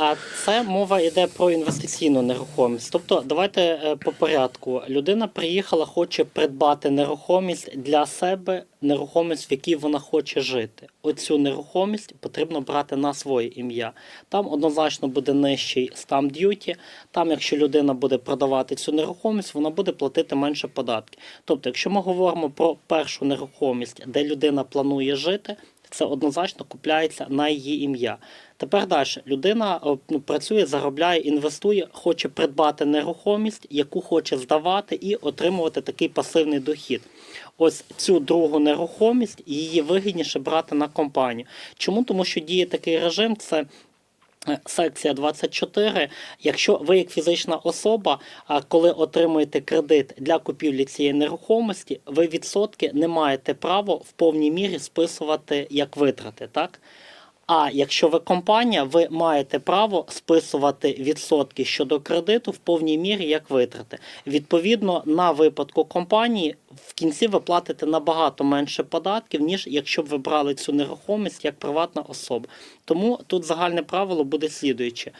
А це мова йде про інвестиційну нерухомість. Тобто, давайте е, по порядку. Людина приїхала, хоче придбати нерухомість для себе, нерухомість, в якій вона хоче жити. Оцю нерухомість потрібно брати на своє ім'я. Там однозначно буде нижчий stamp duty. Там, якщо людина буде продавати цю нерухомість, вона буде платити менше податки. Тобто, якщо ми говоримо про першу нерухомість, де людина планує жити, це однозначно купляється на її ім'я. Тепер далі людина ну, працює, заробляє, інвестує, хоче придбати нерухомість, яку хоче здавати і отримувати такий пасивний дохід. Ось цю другу нерухомість її вигідніше брати на компанію. Чому? Тому що діє такий режим, це Е, Секція 24. Якщо ви як фізична особа, коли отримуєте кредит для купівлі цієї нерухомості, ви відсотки не маєте права в повній мірі списувати як витрати, так? А якщо ви компанія, ви маєте право списувати відсотки щодо кредиту в повній мірі як витрати. Відповідно, на випадку компанії в кінці ви платите набагато менше податків, ніж якщо б ви брали цю нерухомість як приватна особа. Тому тут загальне правило буде слідуюче.